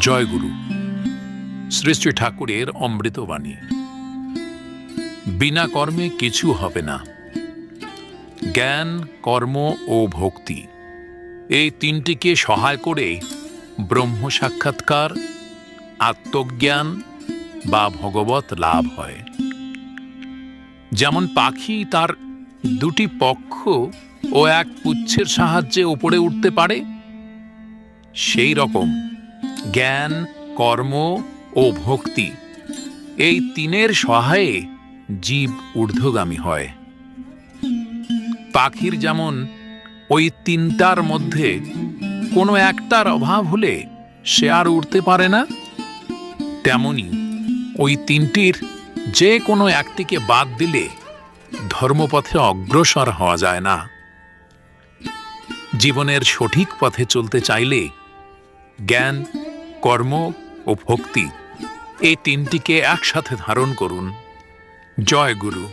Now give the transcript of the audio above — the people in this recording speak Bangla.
জয় গুরু শ্রী শ্রী ঠাকুরের অমৃতবাণী। বিনা কর্মে কিছু হবে না। জ্ঞান, কর্ম ও ভক্তি, এই তিনটিকে সহায় করে ব্রহ্ম সাক্ষাৎকার, আত্মজ্ঞান বা ভগবত লাভ হয়। যেমন পাখি তার দুটি পক্ষ ও এক পুচ্ছের সাহায্যে উপরে উঠতে পারে, সেই রকম জ্ঞান, কর্ম ও ভক্তি। এই তিনের সহায়ে জীব ঊর্ধ্বগামী হয়। পাখির যেমন ওই তিনটার মধ্যে কোনো একটার অভাব হলে সে আর উঠতে পারে না, তেমনি ওই তিনটির যে কোনো একটিকে বাদ দিলে ধর্মপথে অগ্রসর হওয়া যায় না। জীবনের সঠিক পথে চলতে চাইলে জ্ঞান কর্ম ও ভক্তি এই তিনটিকে একসাথে ধারণ করুন। জয় গুরু।